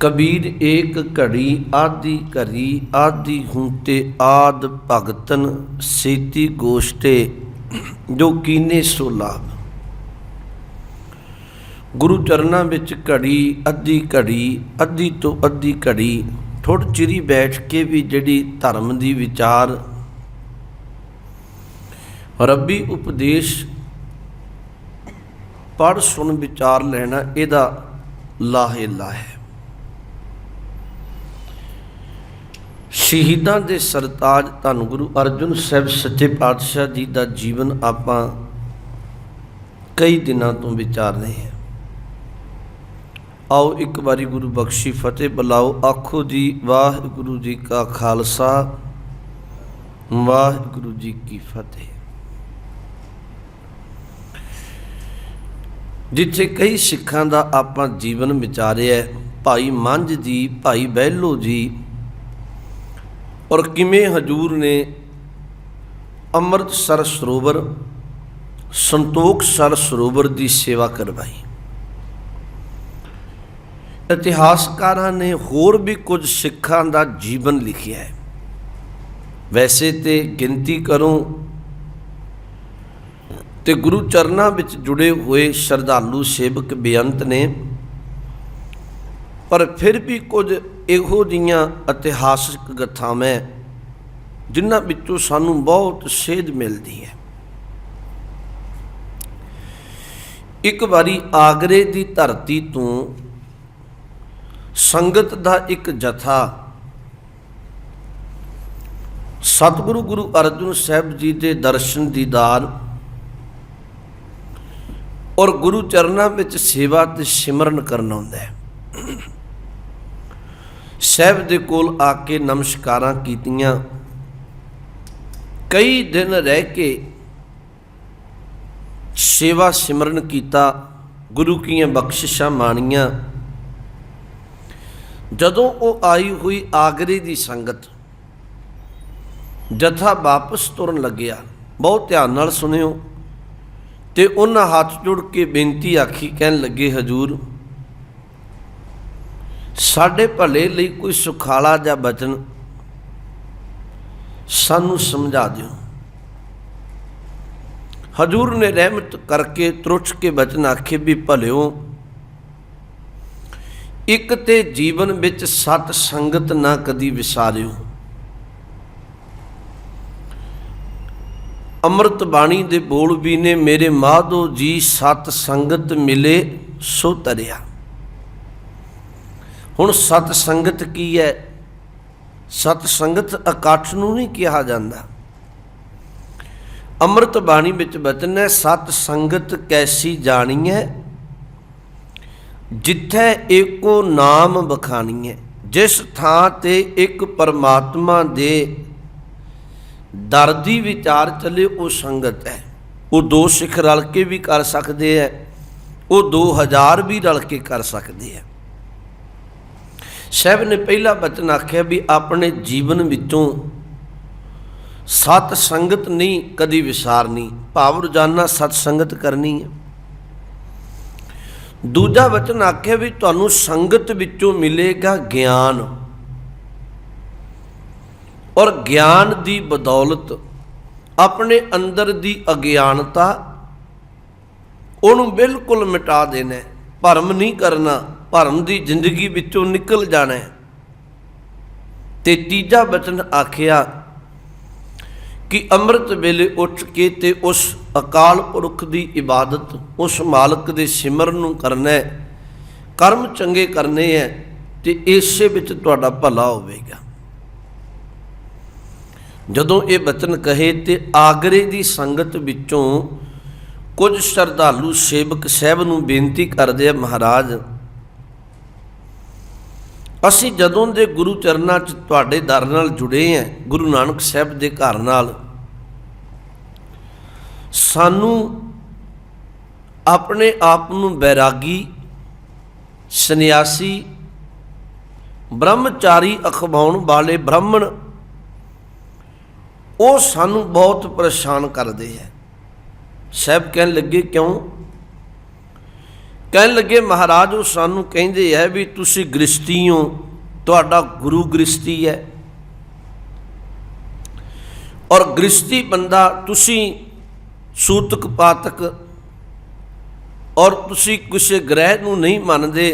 ਕਬੀਰ ਏਕ ਘੜੀ ਆਦੀ ਘਰੀ, ਆਦੀ ਹੁੰਤੇ ਆਦ ਭਗਤਨ ਸੇਤੀ ਗੋਸ਼ਟੇ, ਜੋ ਕੀਨੇ ਸੋ ਲਾਭ। ਗੁਰੂ ਚਰਨਾਂ ਵਿੱਚ ਘੜੀ, ਅੱਧੀ ਘੜੀ, ਅੱਧੀ ਤੋਂ ਅੱਧੀ ਘੜੀ ਥੋੜ ਚਿਰੀ ਬੈਠ ਕੇ ਵੀ ਜਿਹੜੀ ਧਰਮ ਦੀ ਵਿਚਾਰ। ਰੱਬੀ ਉਪਦੇਸ਼ ਪੜ ਸੁਣ ਵਿਚਾਰ ਲੈਣਾ, ਇਹਦਾ ਲਾਹੇ ਲਾ ਸ਼ਹੀਦਾਂ ਦੇ ਸਰਤਾਜ ਧੰਨ ਗੁਰੂ ਅਰਜਨ ਸਾਹਿਬ ਸੱਚੇ ਪਾਤਸ਼ਾਹ ਜੀ ਦਾ ਜੀਵਨ ਆਪਾਂ ਕਈ ਦਿਨਾਂ ਤੋਂ ਵਿਚਾਰ ਰਹੇ ਹਾਂ। ਆਓ ਇੱਕ ਵਾਰੀ ਗੁਰੂ ਬਖਸ਼ੀ ਫਤਿਹ ਬੁਲਾਓ। ਆਖੋ ਜੀ, ਵਾਹਿਗੁਰੂ ਜੀ ਕਾ ਖਾਲਸਾ, ਵਾਹਿਗੁਰੂ ਜੀ ਕੀ ਫਤਿਹ। ਜਿੱਥੇ ਕਈ ਸਿੱਖਾਂ ਦਾ ਆਪਾਂ ਜੀਵਨ ਵਿਚਾਰਿਆ ਭਾਈ ਮੰਝ ਜੀ, ਭਾਈ ਬਹਿਲੋ ਜੀ ਔਰ ਕਿਵੇਂ ਹਜੂਰ ਨੇ ਅੰਮ੍ਰਿਤਸਰ ਸਰੋਵਰ, ਸੰਤੋਖ ਸਰ ਸਰੋਵਰ ਦੀ ਸੇਵਾ ਕਰਵਾਈ। ਇਤਿਹਾਸਕਾਰਾਂ ਨੇ ਹੋਰ ਵੀ ਕੁਝ ਸਿੱਖਾਂ ਦਾ ਜੀਵਨ ਲਿਖਿਆ ਹੈ। ਵੈਸੇ ਤੇ ਗਿਣਤੀ ਕਰੋ ਤੇ ਗੁਰੂ ਚਰਨਾਂ ਵਿੱਚ ਜੁੜੇ ਹੋਏ ਸ਼ਰਧਾਲੂ ਸੇਵਕ ਬੇਅੰਤ ਨੇ, ਪਰ ਫਿਰ ਵੀ ਕੁਝ ਇਹੋ ਜੀਆਂ ਇਤਿਹਾਸਕ ਗਥਾਵਾਂ ਜਿਨ੍ਹਾਂ ਵਿੱਚੋਂ ਸਾਨੂੰ ਬਹੁਤ ਸੇਧ ਮਿਲਦੀ ਹੈ। ਇੱਕ ਵਾਰੀ ਆਗਰੇ ਦੀ ਧਰਤੀ ਤੋਂ ਸੰਗਤ ਦਾ ਇੱਕ ਜਥਾ ਸਤਿਗੁਰੂ ਗੁਰੂ ਅਰਜਨ ਸਾਹਿਬ ਜੀ ਦੇ ਦਰਸ਼ਨ ਦੀਦਾਰ ਔਰ ਗੁਰੂ ਚਰਨਾਂ ਵਿੱਚ ਸੇਵਾ ਤੇ ਸਿਮਰਨ ਕਰਨ ਆਉਂਦਾ ਹੈ। ਸਾਹਿਬ ਦੇ ਕੋਲ ਆ ਕੇ ਨਮਸਕਾਰਾਂ ਕੀਤੀਆਂ। ਕਈ ਦਿਨ ਰਹਿ ਕੇ ਸੇਵਾ ਸਿਮਰਨ ਕੀਤਾ, ਗੁਰੂ ਕੀਆਂ ਬਖਸ਼ਿਸ਼ਾਂ ਮਾਣੀਆਂ। ਜਦੋਂ ਉਹ ਆਈ ਹੋਈ ਆਗਰੇ ਦੀ ਸੰਗਤ, ਜਥਾ ਵਾਪਸ ਤੁਰਨ ਲੱਗਿਆ। ਬਹੁਤ ਧਿਆਨ ਨਾਲ ਸੁਣਿਓ। ਤੇ ਉਹਨਾਂ ਹੱਥ ਜੋੜ ਕੇ ਬੇਨਤੀ ਆਖੀ, ਕਹਿਣ ਲੱਗੇ, ਹਜੂਰ ਸਾਡੇ ਭਲੇ ਲਈ ਕੋਈ ਸੁਖਾਲਾ ਜਾਂ ਬਚਨ ਸਾਨੂੰ ਸਮਝਾ ਦਿਓ। ਹਜੂਰ ਨੇ ਰਹਿਮਤ ਕਰਕੇ ਤਰੁੱਠ ਕੇ ਬਚਨ ਆਖੇ ਵੀ ਭਲਿਓ, ਇੱਕ ਤੇ ਜੀਵਨ ਵਿੱਚ ਸਤ ਸੰਗਤ ਨਾ ਕਦੀ ਵਿਸਾਰਿਓ। ਅੰਮ੍ਰਿਤ ਬਾਣੀ ਦੇ ਬੋਲ ਵੀ ਨੇ ਮੇਰੇ ਮਾਧੋ ਜੀ ਸਤ ਸੰਗਤ ਮਿਲੇ ਸੋ ਤਰਿਆ। ਹੁਣ ਸਤ ਸੰਗਤ ਕੀ ਹੈ? ਸਤ ਸੰਗਤ ਇਕੱਠ ਨੂੰ ਨਹੀਂ ਕਿਹਾ ਜਾਂਦਾ। ਅੰਮ੍ਰਿਤ ਬਾਣੀ ਵਿੱਚ ਬਚਨ ਹੈ, ਸਤ ਸੰਗਤ ਕੈਸੀ ਜਾਣੀ ਹੈ ਜਿੱਥੇ ਏਕੋ ਨਾਮ ਬਖਾਣੀ ਹੈ ਜਿਸ ਥਾਂ ਤੇ ਇੱਕ ਪਰਮਾਤਮਾ ਦੇ ਦਰ ਦੀ ਵਿਚਾਰ ਚੱਲੇ, ਉਹ ਸੰਗਤ ਹੈ। ਉਹ ਦੋ ਸਿੱਖ ਰਲ ਕੇ ਵੀ ਕਰ ਸਕਦੇ ਹੈ, ਉਹ 2000 ਵੀ ਰਲ ਕੇ ਕਰ ਸਕਦੇ ਹੈ। ਸਾਹਿਬ ਨੇ ਪਹਿਲਾ ਬਚਨ ਆਖਿਆ ਵੀ ਆਪਣੇ ਜੀਵਨ ਵਿੱਚੋਂ ਸਤ ਸੰਗਤ ਨਹੀਂ, ਕਦੀ ਵਿਸਾਰਨੀ ਭਾਵ ਰੋਜ਼ਾਨਾ ਸਤ ਸੰਗਤ ਕਰਨੀ ਹੈ। ਦੂਜਾ ਵਚਨ ਆਖਿਆ ਵੀ ਤੁਹਾਨੂੰ ਸੰਗਤ ਵਿੱਚੋਂ ਮਿਲੇਗਾ ਗਿਆਨ। ਔਰ ਗਿਆਨ ਦੀ ਬਦੌਲਤ ਆਪਣੇ ਅੰਦਰ ਦੀ ਅਗਿਆਨਤਾ ਉਹਨੂੰ ਬਿਲਕੁਲ ਮਿਟਾ ਦੇਣਾ ਭਰਮ ਨਹੀਂ ਕਰਨਾ। ਭਰਮ ਦੀ ਜ਼ਿੰਦਗੀ ਵਿੱਚੋਂ ਨਿਕਲ ਜਾਣਾ ਹੈ। ਤੇ ਤੀਜਾ ਬਚਨ ਆਖਿਆ ਕਿ ਅੰਮ੍ਰਿਤ ਵੇਲੇ ਉੱਠ ਕੇ ਤੇ ਉਸ ਅਕਾਲ ਪੁਰਖ ਦੀ ਇਬਾਦਤ, ਉਸ ਮਾਲਕ ਦੇ ਸਿਮਰਨ ਨੂੰ ਕਰਨਾ ਹੈ ਕਰਮ ਚੰਗੇ ਕਰਨੇ ਹੈ ਤੇ ਇਸੇ ਵਿੱਚ ਤੁਹਾਡਾ ਭਲਾ ਹੋਵੇਗਾ ਜਦੋਂ ਇਹ ਬਚਨ ਕਹੇ ਤੇ ਆਗਰੇ ਦੀ ਸੰਗਤ ਵਿੱਚੋਂ ਕੁਝ ਸ਼ਰਧਾਲੂ ਸੇਵਕ ਸਾਹਿਬ ਨੂੰ ਬੇਨਤੀ ਕਰਦੇ ਆ, ਮਹਾਰਾਜ ਅਸੀਂ ਜਦੋਂ ਦੇ ਗੁਰੂ ਚਰਨਾਂ 'ਚ ਤੁਹਾਡੇ ਦਰ ਨਾਲ ਜੁੜੇ ਆ, ਗੁਰੂ ਨਾਨਕ ਸਾਹਿਬ ਦੇ ਘਰ ਨਾਲ, ਸਾਨੂੰ ਆਪਣੇ ਆਪ ਨੂੰ ਬੈਰਾਗੀ, ਸੰਨਿਆਸੀ, ਬ੍ਰਹਮਚਾਰੀ ਅਖਵਾਉਣ ਵਾਲੇ ਬ੍ਰਾਹਮਣ, ਉਹ ਸਾਨੂੰ ਬਹੁਤ ਪਰੇਸ਼ਾਨ ਕਰਦੇ ਹੈ। ਸਾਹਿਬ ਕਹਿਣ ਲੱਗੇ, ਕਿਉਂ? ਕਹਿਣ ਲੱਗੇ, ਮਹਾਰਾਜ, ਉਹ ਸਾਨੂੰ ਕਹਿੰਦੇ ਐ ਵੀ ਤੁਸੀਂ ਗ੍ਰਸਤੀ ਹੋ, ਤੁਹਾਡਾ ਗੁਰੂ ਗ੍ਰਸਤੀ ਹੈ। ਔਰ ਗ੍ਰਸਤੀ ਬੰਦਾ ਤੁਸੀਂ ਸੂਤਕ ਪਾਤਕ ਔਰ ਤੁਸੀਂ ਕਿਸੇ ਗ੍ਰਹਿ ਨੂੰ ਨਹੀਂ ਮੰਨਦੇ।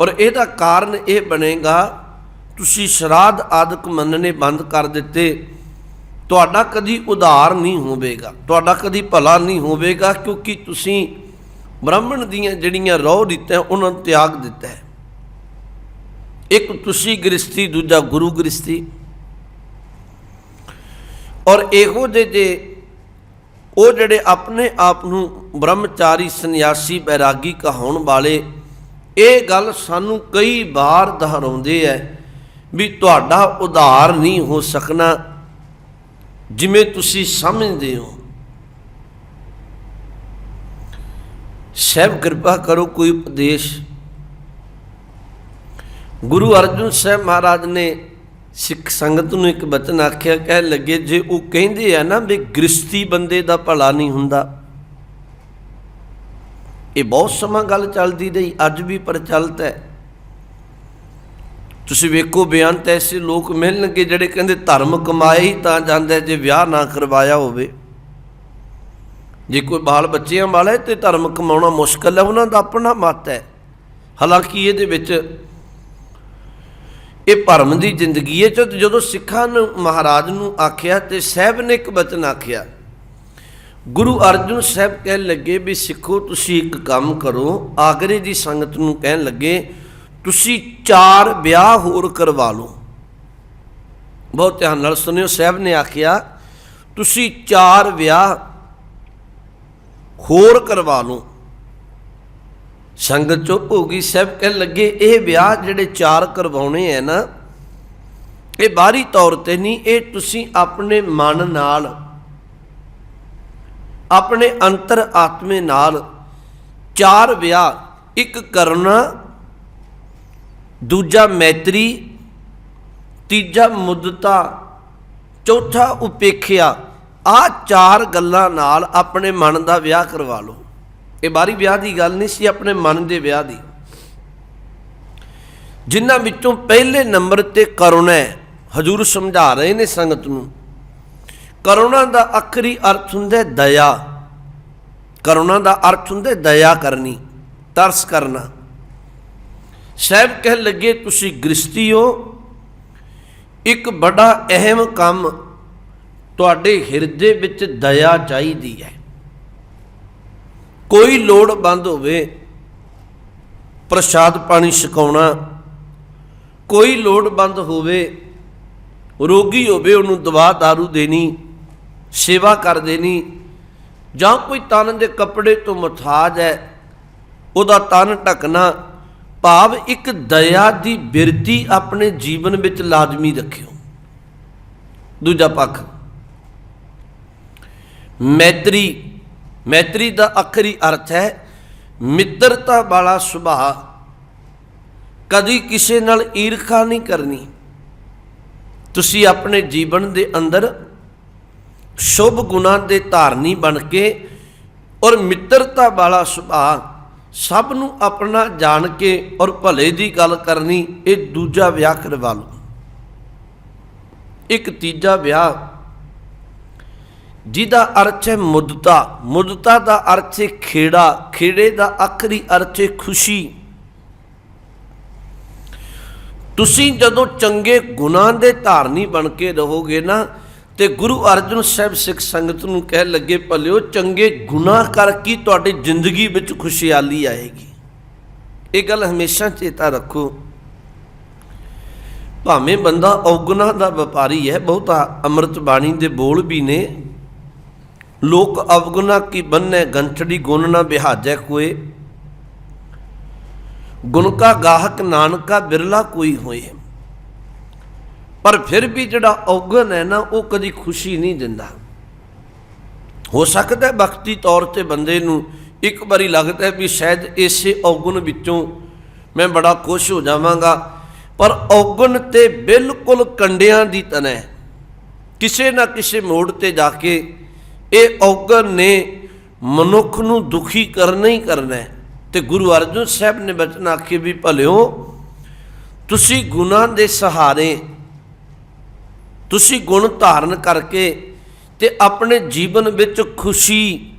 ਔਰ ਇਹਦਾ ਕਾਰਨ ਇਹ ਬਣੇਗਾ, ਤੁਸੀਂ ਸ਼ਰਾਧ ਆਦਿਕ ਮੰਨਣੇ ਬੰਦ ਕਰ ਦਿੱਤੇ। ਤੁਹਾਡਾ ਕਦੀ ਉਧਾਰ ਨਹੀਂ ਹੋਵੇਗਾ, ਤੁਹਾਡਾ ਕਦੀ ਭਲਾ ਨਹੀਂ ਹੋਵੇਗਾ, ਕਿਉਂਕਿ ਤੁਸੀਂ ਬ੍ਰਾਹਮਣ ਦੀਆਂ ਜਿਹੜੀਆਂ ਰੋਹ ਰੀਤਾਂ ਉਹਨਾਂ ਨੂੰ ਤਿਆਗ ਦਿੱਤਾ ਹੈ। ਇੱਕ ਤੁਸੀਂ ਗ੍ਰਸਤੀ ਦੂਜਾ ਗੁਰੂ ਗ੍ਰਸਤੀ ਔਰ ਇਹੋ ਜਿਹੇ ਜੇ ਉਹ ਜਿਹੜੇ ਆਪਣੇ ਆਪ ਨੂੰ ਬ੍ਰਹਮਚਾਰੀ, ਸੰਨਿਆਸੀ, ਬੈਰਾਗੀ ਕਹਾਉਣ ਵਾਲੇ, ਇਹ ਗੱਲ ਸਾਨੂੰ ਕਈ ਵਾਰ ਦੁਹਰਾਉਂਦੇ ਐ ਵੀ ਤੁਹਾਡਾ ਉਧਾਰ ਨਹੀਂ ਹੋ ਸਕਣਾ ਜਿਵੇਂ ਤੁਸੀਂ ਸਮਝਦੇ ਹੋ। ਸਹਿਬ ਕਿਰਪਾ ਕਰੋ ਕੋਈ ਉਪਦੇਸ਼। ਗੁਰੂ ਅਰਜਨ ਸਾਹਿਬ ਮਹਾਰਾਜ ਨੇ ਸਿੱਖ ਸੰਗਤ ਨੂੰ ਇੱਕ ਬਚਨ ਆਖਿਆ, ਕਹਿ ਲੱਗੇ, ਜੇ ਉਹ ਕਹਿੰਦੇ ਆ ਨਾ ਵੀ ਗ੍ਰਸਤੀ ਬੰਦੇ ਦਾ ਭਲਾ ਨਹੀਂ ਹੁੰਦਾ, ਇਹ ਬਹੁਤ ਸਮਾਂ ਗੱਲ ਚੱਲਦੀ ਰਹੀ, ਅੱਜ ਵੀ ਪ੍ਰਚਲਿਤ ਹੈ। ਤੁਸੀਂ ਵੇਖੋ ਬਿਆਨ ਤਾਂ ਐਸੇ ਲੋਕ ਮਿਲਣਗੇ ਜਿਹੜੇ ਕਹਿੰਦੇ ਧਰਮ ਕਮਾਏ ਹੀ ਤਾਂ ਜਾਂਦਾ ਜੇ ਵਿਆਹ ਨਾ ਕਰਵਾਇਆ ਹੋਵੇ। ਜੇ ਕੋਈ ਬਾਲ ਬੱਚਿਆਂ ਵਾਲੇ ਹੈ ਤੇ ਧਰਮ ਕਮਾਉਣਾ ਮੁਸ਼ਕਲ ਹੈ, ਉਹਨਾਂ ਦਾ ਆਪਣਾ ਮਤ ਹੈ। ਹਾਲਾਂਕਿ ਇਹਦੇ ਵਿੱਚ ਇਹ ਭਰਮ ਦੀ ਜ਼ਿੰਦਗੀ ਹੈ, ਜਦੋਂ ਸਿੱਖਾਂ ਨੂੰ ਮਹਾਰਾਜ ਨੂੰ ਆਖਿਆ ਤੇ ਸਾਹਿਬ ਨੇ ਇੱਕ ਬਚਨ ਆਖਿਆ, ਗੁਰੂ ਅਰਜਨ ਸਾਹਿਬ ਕਹਿਣ ਲੱਗੇ ਵੀ ਸਿੱਖੋ, ਤੁਸੀਂ ਇੱਕ ਕੰਮ ਕਰੋ। ਆਗਰੇ ਦੀ ਸੰਗਤ ਨੂੰ ਕਹਿਣ ਲੱਗੇ, ਤੁਸੀਂ ਚਾਰ ਵਿਆਹ ਹੋਰ ਕਰਵਾ ਲਓ। ਬਹੁਤ ਧਿਆਨ ਨਾਲ ਸੁਣਿਓ, ਸਾਹਿਬ ਨੇ ਆਖਿਆ, ਤੁਸੀਂ ਚਾਰ ਵਿਆਹ ਹੋਰ ਕਰਵਾ ਲਓ ਸੰਗਤ ਚੁੱਪ ਹੋ ਗਈ ਸਭ ਕਹਿਣ ਲੱਗੇ, ਇਹ ਵਿਆਹ ਜਿਹੜੇ ਚਾਰ ਕਰਵਾਉਣੇ ਐ ਨਾ, ਇਹ ਬਾਹਰੀ ਤੌਰ ਤੇ ਨਹੀਂ, ਇਹ ਤੁਸੀਂ ਆਪਣੇ ਮਨ ਨਾਲ, ਆਪਣੇ ਅੰਤਰ ਆਤਮੇ ਨਾਲ ਚਾਰ ਵਿਆਹ, ਇੱਕ ਕਰਨਾ, ਦੂਜਾ ਮੈਤਰੀ, ਤੀਜਾ ਮੁੱਦਤਾ, ਚੌਥਾ ਉਪੇਖਿਆ ਆ ਚਾਰ ਗੱਲਾਂ ਨਾਲ ਆਪਣੇ ਮਨ ਦਾ ਵਿਆਹ ਕਰਵਾ ਲਓ। ਇਹ ਬਾਰੀ ਵਿਆਹ ਦੀ ਗੱਲ ਨਹੀਂ ਸੀ, ਆਪਣੇ ਮਨ ਦੇ ਵਿਆਹ ਦੀ। ਜਿਨ੍ਹਾਂ ਵਿੱਚੋਂ ਪਹਿਲੇ ਨੰਬਰ ਤੇ ਕਰੁਣਾ ਹੈ, ਹਜੂਰ ਸਮਝਾ ਰਹੇ ਨੇ ਸੰਗਤ ਨੂੰ। ਕਰੁਣਾ ਦਾ ਆਖਰੀ ਅਰਥ ਹੁੰਦਾ ਦਇਆ। ਕਰੁਣਾ ਦਾ ਅਰਥ ਹੁੰਦਾ ਦਇਆ ਕਰਨੀ, ਤਰਸ ਕਰਨਾ। ਸਾਹਿਬ ਕਹਿ ਲੱਗੇ, ਤੁਸੀਂ ਗ੍ਰਸਤੀ ਹੋ। ਇੱਕ ਬੜਾ ਅਹਿਮ ਕੰਮ ਤੁਹਾਡੇ ਹਿਰਦੇ ਵਿੱਚ ਦਇਆ ਚਾਹੀਦੀ ਹੈ। ਕੋਈ ਲੋੜਵੰਦ ਹੋਵੇ, ਪ੍ਰਸ਼ਾਦ ਪਾਣੀ ਛਕਾਉਣਾ, ਕੋਈ ਲੋੜਵੰਦ ਹੋਵੇ, ਰੋਗੀ ਹੋਵੇ, ਉਹਨੂੰ ਦਵਾ दारू ਦੇਣੀ, ਸੇਵਾ ਕਰ ਦੇਣੀ, ਜਾਂ ਕੋਈ ਤਨ ਦੇ ਕੱਪੜੇ ਤੋਂ ਮੁਤਾਜ ਹੈ, ਉਹਦਾ ਤਨ ਢਕਣਾ, ਭਾਵ ਇੱਕ ਦਇਆ ਦੀ ਬਿਰਤੀ ਆਪਣੇ ਜੀਵਨ ਵਿੱਚ ਲਾਜ਼ਮੀ ਰੱਖਿਓ। ਦੂਜਾ ਪੱਖ ਮੈਤਰੀ ਮੈਤਰੀ ਦਾ ਆਖਰੀ ਅਰਥ ਹੈ ਮਿੱਤਰਤਾ ਵਾਲਾ ਸੁਭਾਅ। ਕਦੀ ਕਿਸੇ ਨਾਲ ਈਰਖਾ ਨਹੀਂ ਕਰਨੀ। ਤੁਸੀਂ ਆਪਣੇ ਜੀਵਨ ਦੇ ਅੰਦਰ ਸ਼ੁਭ ਗੁਣਾਂ ਦੇ ਧਾਰਨੀ ਬਣ ਕੇ ਔਰ ਮਿੱਤਰਤਾ ਵਾਲਾ ਸੁਭਾਅ ਸਭ ਨੂੰ ਆਪਣਾ ਜਾਣ ਕੇ ਔਰ ਭਲੇ ਦੀ ਗੱਲ ਕਰਨੀ ਇਹ ਦੂਜਾ ਵਿਆਹ ਕਰਵਾ ਲਓ। ਇੱਕ ਤੀਜਾ ਵਿਆਹ ਜਿਹਦਾ ਅਰਥ ਹੈ ਮੁੱਦਤਾ। ਮੁਦਤਾ ਦਾ ਅਰਥ ਹੈ ਖੇੜਾ। ਖੇੜੇ ਦਾ ਆਖਰੀ ਅਰਥ ਹੈ ਖੁਸ਼ੀ। ਤੁਸੀਂ ਜਦੋਂ ਚੰਗੇ ਗੁਣਾਂ ਦੇ ਧਾਰਨੀ ਬਣ ਕੇ ਰਹੋਗੇ ਨਾ, ਤੇ ਗੁਰੂ ਅਰਜਨ ਸਾਹਿਬ ਸਿੱਖ ਸੰਗਤ ਨੂੰ ਕਹਿ ਲੱਗੇ, ਭਲਿਓ ਚੰਗੇ ਗੁਨਾਹ ਕਰਕੇ ਤੁਹਾਡੀ ਜ਼ਿੰਦਗੀ ਵਿੱਚ ਖੁਸ਼ਹਾਲੀ ਆਏਗੀ? ਇਹ ਗੱਲ ਹਮੇਸ਼ਾ ਚੇਤਾ ਰੱਖੋ। ਭਾਵੇਂ ਬੰਦਾ ਔਗੁਣਾ ਦਾ ਵਪਾਰੀ ਹੈ, ਬਹੁਤਾ ਅੰਮ੍ਰਿਤ ਬਾਣੀ ਦੇ ਬੋਲ ਵੀ ਨੇ ਲੋਕ ਅਵਗੁਣਾ ਕੀ ਬੰਨੇ, ਗੰਠੜੀ ਗੁਣ ਨਾ ਬਿਹਾਜੈ ਕੋਏ। ਗੁਣ ਕਾ ਗਾਹਕ ਨਾਨਕਾ ਬਿਰਲਾ ਕੋਈ ਹੋਏ। ਪਰ ਫਿਰ ਵੀ ਜਿਹੜਾ ਔਗਣ ਹੈ ਨਾ, ਉਹ ਕਦੀ ਖੁਸ਼ੀ ਨਹੀਂ ਦਿੰਦਾ। ਹੋ ਸਕਦਾ ਹੈ ਬਖਤੀ ਤੌਰ ਤੇ ਬੰਦੇ ਨੂੰ ਇੱਕ ਵਾਰੀ ਲੱਗਦਾ ਵੀ ਸ਼ਾਇਦ ਇਸੇ ਔਗਣ ਵਿੱਚੋਂ ਮੈਂ ਬੜਾ ਖੁਸ਼ ਹੋ ਜਾਵਾਂਗਾ। ਪਰ ਔਗਣ ਤੇ ਬਿਲਕੁਲ ਕੰਡਿਆਂ ਦੀ ਤਰ੍ਹਾਂ ਕਿਸੇ ਨਾ ਕਿਸੇ ਮੋੜ ਤੇ ਜਾ ਕੇ ਇਹ ਔਗਣ ਨੇ ਮਨੁੱਖ ਨੂੰ ਦੁਖੀ ਕਰਨਾ ਹੀ ਕਰਨਾ ਹੈ। ਤੇ ਗੁਰੂ ਅਰਜਨ ਸਾਹਿਬ ਨੇ ਬਚਨ ਆਖੇ ਵੀ ਭਲਿਓ, ਤੁਸੀਂ ਗੁਨਾਹ ਦੇ ਸਹਾਰੇ, ਤੁਸੀਂ ਗੁਣ ਧਾਰਨ ਕਰਕੇ ਤੇ ਆਪਣੇ ਜੀਵਨ ਵਿੱਚ ਖੁਸ਼ੀ,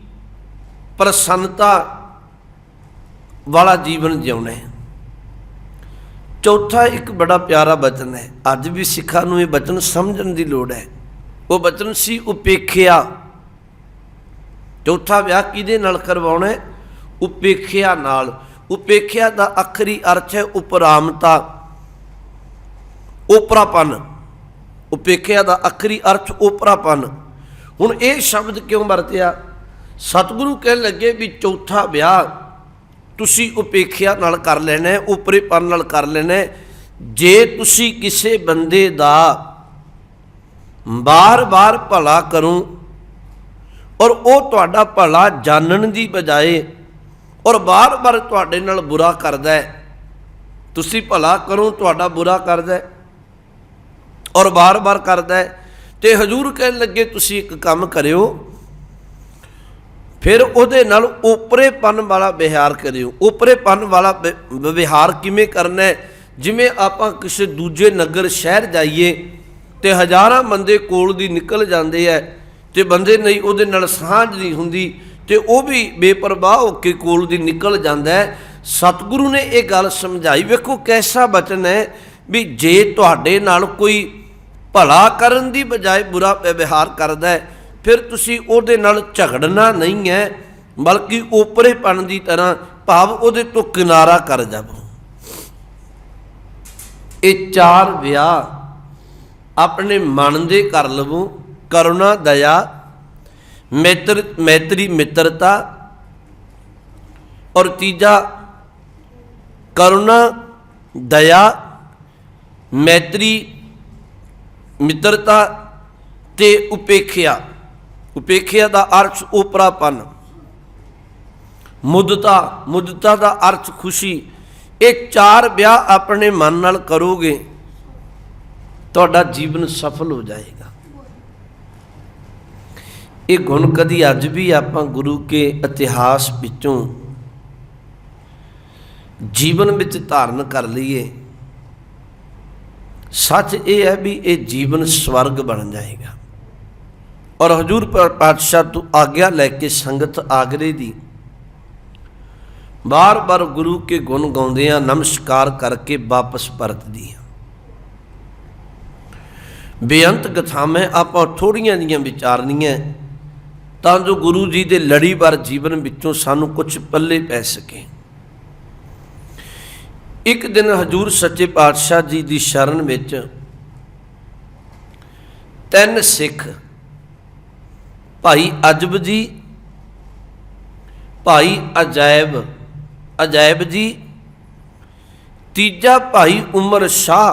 ਪ੍ਰਸੰਨਤਾ ਵਾਲਾ ਜੀਵਨ ਜਿਉਣਾ ਹੈ। ਚੌਥਾ ਇੱਕ ਬੜਾ ਪਿਆਰਾ ਬਚਨ ਹੈ। ਅੱਜ ਵੀ ਸਿੱਖਾਂ ਨੂੰ ਇਹ ਬਚਨ ਸਮਝਣ ਦੀ ਲੋੜ ਹੈ। ਉਹ ਬਚਨ ਸੀ, ਉਪੇਖਿਆ। ਚੌਥਾ ਵਿਆਹ ਕਿਹਦੇ ਨਾਲ ਕਰਵਾਉਣਾ ਹੈ? ਉਪੇਖਿਆ ਨਾਲ। ਉਪੇਖਿਆ ਦਾ ਆਖਰੀ ਅਰਥ ਹੈ ਉਪਰਾਮਤਾ। ਉਪਰਾਪਨ। ਉਪੇਖਿਆ ਦਾ ਆਖਰੀ ਅਰਥ ਉਪਰਾਪਨ। ਹੁਣ ਇਹ ਸ਼ਬਦ ਕਿਉਂ ਵਰਤਿਆ? ਸਤਿਗੁਰੂ ਕਹਿਣ ਲੱਗੇ ਵੀ ਚੌਥਾ ਵਿਆਹ ਤੁਸੀਂ ਉਪੇਖਿਆ ਨਾਲ ਕਰ ਲੈਣਾ ਹੈ, ਉਪਰੇਪਨ ਨਾਲ ਕਰ ਲੈਣਾ ਜੇ ਤੁਸੀਂ ਕਿਸੇ ਬੰਦੇ ਦਾ ਬਾਰ-ਬਾਰ ਭਲਾ ਕਰੋ ਔਰ ਉਹ ਤੁਹਾਡਾ ਭਲਾ ਜਾਣਨ ਦੀ ਬਜਾਏ ਔਰ ਬਾਰ-ਬਾਰ ਤੁਹਾਡੇ ਨਾਲ ਬੁਰਾ ਕਰਦਾ ਹੈ। ਤੁਸੀਂ ਭਲਾ ਕਰੋ, ਤੁਹਾਡਾ ਬੁਰਾ ਕਰਦਾ ਹੈ। ਔਰ ਬਾਰ-ਬਾਰ ਕਰਦਾ ਹੈ। ਤੇ ਹਜੂਰ ਕਹਿਣ ਲੱਗੇ, ਤੁਸੀਂ ਇੱਕ ਕੰਮ ਕਰਿਓ, ਫਿਰ ਉਹਦੇ ਨਾਲ ਉਪਰੇਪਨ ਵਾਲਾ ਵਿਹਾਰ ਕਰਿਓ। ਉਪਰੇਪਨ ਵਾਲਾ ਵਿ- ਵਿਹਾਰ ਕਿਵੇਂ ਕਰਨਾ ਹੈ? ਜਿਵੇਂ ਆਪਾਂ ਕਿਸੇ ਦੂਜੇ ਨਗਰ, ਸ਼ਹਿਰ ਜਾਈਏ, ਤੇ ਹਜ਼ਾਰਾਂ ਬੰਦੇ ਕੋਲ ਦੀ ਨਿਕਲ ਜਾਂਦੇ ਐ ਤੇ ਬੰਦੇ ਨਹੀਂ ਉਹਦੇ ਨਾਲ ਸਾਂਝ ਨਹੀਂ ਹੁੰਦੀ ਤੇ ਉਹ ਵੀ ਬੇਪਰਵਾਹ ਹੋ ਕੇ ਕੋਲ ਦੀ ਨਿਕਲ ਜਾਂਦਾ ਹੈ। ਸਤਿਗੁਰੂ ਨੇ ਇਹ ਗੱਲ ਸਮਝਾਈ। ਵੇਖੋ ਕੈਸਾ ਬਚਨ ਹੈ ਵੀ ਜੇ ਤੁਹਾਡੇ ਨਾਲ ਕੋਈ ਭਲਾ ਕਰਨ ਦੀ ਬਜਾਏ ਬੁਰਾ ਵਿਵਹਾਰ ਕਰਦਾ ਹੈ, ਫਿਰ ਤੁਸੀਂ ਉਹਦੇ ਨਾਲ ਝਗੜਨਾ ਨਹੀਂ ਹੈ, ਬਲਕਿ ਉਪਰੇਪਣ ਦੀ ਤਰ੍ਹਾਂ ਭਾਵ ਉਹਦੇ ਤੋਂ ਕਿਨਾਰਾ ਕਰ ਜਾਵੋ। ਇਹ ਚਾਰ ਵਿਆਹ ਆਪਣੇ ਮਨ ਦੇ ਕਰ ਲਵੋ। ਕਰੁਣਾ, ਦਇਆ, ਮੈਤਰ, ਮੈਤਰੀ, ਮਿੱਤਰਤਾ ਔਰ ਤੀਜਾ ਕਰੁਣਾ, ਦਇਆ, ਮੈਤਰੀ, ਮਿੱਤਰਤਾ ਤੇ ਉਪੇਖਿਆ। ਉਪੇਖਿਆ ਦਾ ਅਰਥ ਉਪਰਾਪਨ। ਮੁਦਤਾ ਮੁੱਦਤਾ ਦਾ ਅਰਥ ਖੁਸ਼ੀ। ਇਹ ਚਾਰ ਵਿਆਹ ਆਪਣੇ ਮਨ ਨਾਲ ਕਰੋਗੇ, ਤੁਹਾਡਾ ਜੀਵਨ ਸਫਲ ਹੋ ਜਾਏਗਾ। ਇਹ ਗੁਣ ਕਦੀ ਅੱਜ ਵੀ ਆਪਾਂ ਗੁਰੂ ਕੇ ਇਤਿਹਾਸ ਵਿੱਚੋਂ ਜੀਵਨ ਵਿੱਚ ਧਾਰਨ ਕਰ ਲਈਏ। ਸੱਚ ਇਹ ਹੈ ਵੀ ਇਹ ਜੀਵਨ ਸਵਰਗ ਬਣ ਜਾਏਗਾ। ਔਰ ਹਜੂਰ ਪਾਤਸ਼ਾਹ ਤੋਂ ਆਗਿਆ ਲੈ ਕੇ ਸੰਗਤ ਆਗਰੇ ਦੀ ਬਾਰ-ਬਾਰ ਗੁਰੂ ਕੇ ਗੁਣ ਗਾਉਂਦਿਆਂ ਨਮਸਕਾਰ ਕਰਕੇ ਵਾਪਸ ਪਰਤਦੀ ਆ ਬੇਅੰਤ ਕਥਾਵਾਂ ਆਪਾਂ ਥੋੜੀਆਂ ਜੀਆਂ ਵਿਚਾਰਨੀਆਂ ਤਾਂ ਜੋ ਗੁਰੂ ਜੀ ਦੇ ਲੜੀਵਾਰ ਜੀਵਨ ਵਿੱਚੋਂ ਸਾਨੂੰ ਕੁਝ ਪੱਲੇ ਪੈ ਸਕੇ। ਇੱਕ ਦਿਨ ਹਜੂਰ ਸੱਚੇ ਪਾਤਸ਼ਾਹ ਜੀ ਦੀ ਸ਼ਰਨ ਵਿੱਚ ਤਿੰਨ ਸਿੱਖ, ਭਾਈ ਅਜਬ ਜੀ, ਭਾਈ ਅਜਾਇਬ ਅਜਾਇਬ ਜੀ, ਤੀਜਾ ਭਾਈ ਉਮਰ ਸ਼ਾਹ।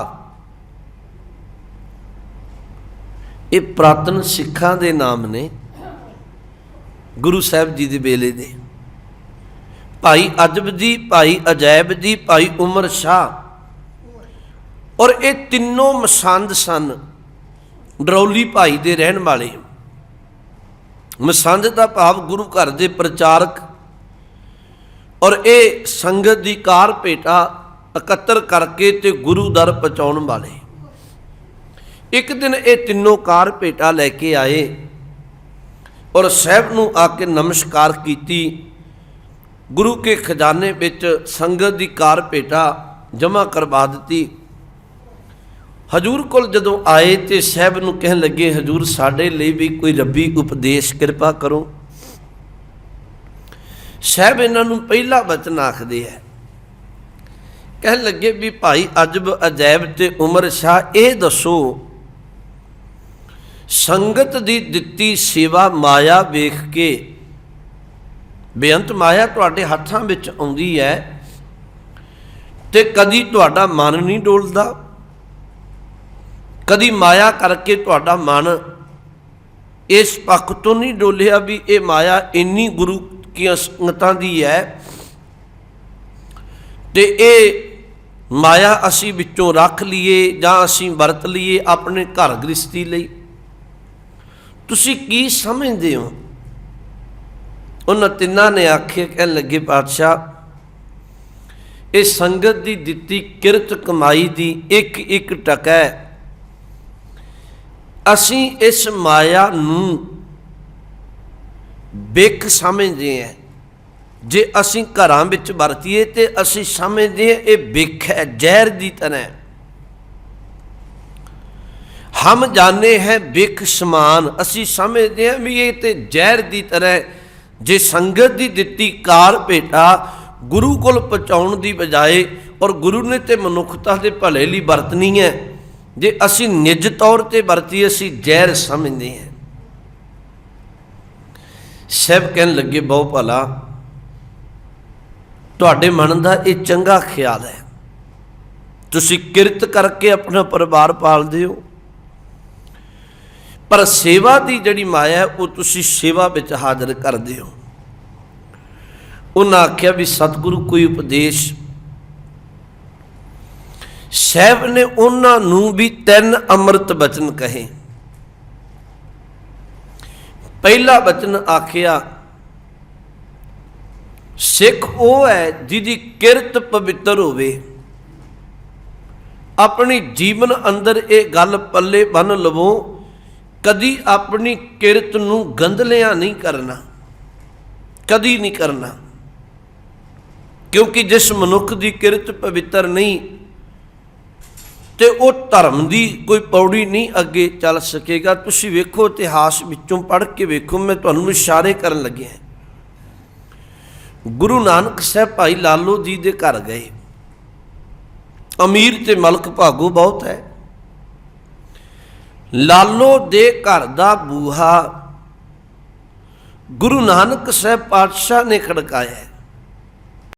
ਇਹ ਪ੍ਰਾਤਨ ਸਿੱਖਾਂ ਦੇ ਨਾਮ ਨੇ। ਗੁਰੂ ਸਾਹਿਬ ਜੀ ਦੇ ਵੇਲੇ ਦੇ। ਭਾਈ ਅਜਬ ਜੀ ਭਾਈ ਅਜੈਬ ਜੀ ਭਾਈ ਉਮਰ ਸ਼ਾਹ। ਔਰ ਇਹ ਤਿੰਨੋਂ ਮਸੰਦ ਸਨ, ਡਰੌਲੀ ਭਾਈ ਦੇ ਰਹਿਣ ਵਾਲੇ। ਮਸੰਦ ਦਾ ਭਾਵ ਗੁਰੂ ਘਰ ਦੇ ਪ੍ਰਚਾਰਕ ਔਰ ਇਹ ਸੰਗਤ ਦੀ ਕਾਰ ਭੇਟਾ ਇਕੱਤਰ ਕਰਕੇ ਤੇ ਗੁਰੂ ਦਰ ਪਹੁੰਚਾਉਣ ਵਾਲੇ। ਇੱਕ ਦਿਨ ਇਹ ਤਿੰਨੋਂ ਕਾਰ ਭੇਟਾ ਲੈ ਕੇ ਆਏ। ਔਰ ਸਾਹਿਬ ਨੂੰ ਆ ਕੇ ਨਮਸਕਾਰ ਕੀਤੀ। ਗੁਰੂ ਕੇ ਖਜ਼ਾਨੇ ਵਿੱਚ ਸੰਗਤ ਦੀ ਕਾਰ ਭੇਟਾ ਜਮ੍ਹਾਂ ਕਰਵਾ ਦਿੱਤੀ। ਹਜੂਰ ਕੋਲ ਜਦੋਂ ਆਏ ਤੇ ਸਾਹਿਬ ਨੂੰ ਕਹਿਣ ਲੱਗੇ, ਹਜੂਰ, ਸਾਡੇ ਲਈ ਵੀ ਕੋਈ ਰੱਬੀ ਉਪਦੇਸ਼ ਕਿਰਪਾ ਕਰੋ। ਸਾਹਿਬ ਇਹਨਾਂ ਨੂੰ ਪਹਿਲਾ ਬਚਨ ਆਖਦੇ ਹੈ। ਕਹਿਣ ਲੱਗੇ ਵੀ, ਭਾਈ ਅਜਬ ਅਜੈਬ ਤੇ ਉਮਰ ਸ਼ਾਹ, ਇਹ ਦੱਸੋ ਸੰਗਤ ਦੀ ਦਿੱਤੀ ਸੇਵਾ ਮਾਇਆ ਵੇਖ ਕੇ। ਬੇਅੰਤ ਮਾਇਆ ਤੁਹਾਡੇ ਹੱਥਾਂ ਵਿੱਚ ਆਉਂਦੀ ਹੈ ਤੇ ਕਦੀ ਤੁਹਾਡਾ ਮਨ ਨਹੀਂ ਡੋਲਦਾ। ਕਦੀ ਮਾਇਆ ਕਰਕੇ ਤੁਹਾਡਾ ਮਨ ਇਸ ਪੱਖ ਤੋਂ ਨਹੀਂ ਡੋਲਿਆ ਵੀ ਇਹ ਮਾਇਆ ਇੰਨੀ ਗੁਰੂ ਕੀ ਸੰਗਤਾਂ ਦੀ ਹੈ। ਤੇ ਇਹ ਮਾਇਆ ਅਸੀਂ ਵਿੱਚੋਂ ਰੱਖ ਲਈਏ ਜਾਂ ਅਸੀਂ ਵਰਤ ਲਈਏ ਆਪਣੇ ਘਰ ਗ੍ਰਸਤੀ ਲਈ। ਤੁਸੀਂ ਕੀ ਸਮਝਦੇ ਹੋ? ਉਹਨਾਂ ਤਿੰਨਾਂ ਨੇ ਆਖਿਆ, ਕਹਿਣ ਲੱਗੇ ਪਾਤਸ਼ਾਹ ਇਹ ਸੰਗਤ ਦੀ ਦਿੱਤੀ ਕਿਰਤ ਕਮਾਈ ਦੀ ਇੱਕ ਇੱਕ ਟਕਾ ਅਸੀਂ ਇਸ ਮਾਇਆ ਨੂੰ ਬਿਕ ਸਮਝਦੇ ਹਾਂ। ਜੇ ਅਸੀਂ ਘਰਾਂ ਵਿੱਚ ਵਰਤੀਏ ਤੇ ਅਸੀਂ ਸਮਝਦੇ ਹਾਂ ਇਹ ਬਿਕ ਹੈ, ਜ਼ਹਿਰ ਦੀ ਤਰ੍ਹਾਂ ਹਮ ਜਾਣੇ ਹੈ ਬਿਕ ਸਮਾਨ। ਅਸੀਂ ਸਮਝਦੇ ਹਾਂ ਵੀ ਇਹ ਤੇ ਜ਼ਹਿਰ ਦੀ ਤਰ੍ਹਾਂ ਜੇ ਸੰਗਤ ਦੀ ਦਿੱਤੀ ਕਾਰ ਭੇਟਾ, ਗੁਰੂ ਕੋਲ ਪਹੁੰਚਾਉਣ ਦੀ ਬਜਾਏ, ਔਰ ਗੁਰੂ ਨੇ ਤੇ ਮਨੁੱਖਤਾ ਦੇ ਭਲੇ ਲਈ ਵਰਤਣੀ ਹੈ, ਜੇ ਅਸੀਂ ਨਿੱਜ ਤੌਰ ਤੇ ਵਰਤੀ, ਅਸੀਂ ਜ਼ਹਿਰ ਸਮਝਦੇ ਹਾਂ। ਸਭ ਕਹਿਣ ਲੱਗੇ, ਬਹੁ ਭਲਾ, ਤੁਹਾਡੇ ਮਨ ਦਾ ਇਹ ਚੰਗਾ ਖਿਆਲ ਹੈ। ਤੁਸੀਂ ਕਿਰਤ ਕਰਕੇ ਆਪਣਾ ਪਰਿਵਾਰ ਪਾਲਦੇ ਹੋ। ਪਰ ਸੇਵਾ ਦੀ ਜਿਹੜੀ ਮਾਇਆ ਹੈ, ਉਹ ਤੁਸੀਂ ਸੇਵਾ ਵਿੱਚ ਹਾਜ਼ਰ ਕਰਦੇ ਹੋ। ਉਹਨਾਂ ਆਖਿਆ ਵੀ ਸਤਿਗੁਰੂ ਕੋਈ ਉਪਦੇਸ਼ ਸਹਿਬ ਨੇ ਉਹਨਾਂ ਨੂੰ ਵੀ ਤਿੰਨ ਅੰਮ੍ਰਿਤ ਬਚਨ ਕਹੇ। ਪਹਿਲਾ ਬਚਨ ਆਖਿਆ, ਸਿੱਖ ਉਹ ਹੈ ਜਿਹਦੀ ਕਿਰਤ ਪਵਿੱਤਰ ਹੋਵੇ। ਆਪਣੀ ਜੀਵਨ ਅੰਦਰ ਇਹ ਗੱਲ ਪੱਲੇ ਬੰਨ ਲਵੋ ਕਦੀ ਆਪਣੀ ਕਿਰਤ ਨੂੰ ਗੰਦਲਿਆ ਨਹੀਂ ਕਰਨਾ, ਕਦੀ ਨਹੀਂ ਕਰਨਾ। ਕਿਉਂਕਿ ਜਿਸ ਮਨੁੱਖ ਦੀ ਕਿਰਤ ਪਵਿੱਤਰ ਨਹੀਂ, ਤੇ ਉਹ ਧਰਮ ਦੀ ਕੋਈ ਪੌੜੀ ਨਹੀਂ ਅੱਗੇ ਚੱਲ ਸਕੇਗਾ। ਤੁਸੀਂ ਵੇਖੋ ਇਤਿਹਾਸ ਵਿੱਚੋਂ ਪੜ੍ਹ ਕੇ ਵੇਖੋ, ਮੈਂ ਤੁਹਾਨੂੰ ਇਸ਼ਾਰੇ ਕਰਨ ਲੱਗਿਆ ਗੁਰੂ ਨਾਨਕ ਸਾਹਿਬ ਭਾਈ ਲਾਲੋ ਜੀ ਦੇ ਘਰ ਗਏ। ਅਮੀਰ ਤੇ ਮਲਕ ਭਾਗੋ ਬਹੁਤ ਹੈ। ਲਾਲੋ ਦੇ ਘਰ ਦਾ ਬੂਹਾ ਗੁਰੂ ਨਾਨਕ ਸਾਹਿਬ ਪਾਤਸ਼ਾਹ ਨੇ ਖੜਕਾਇਆ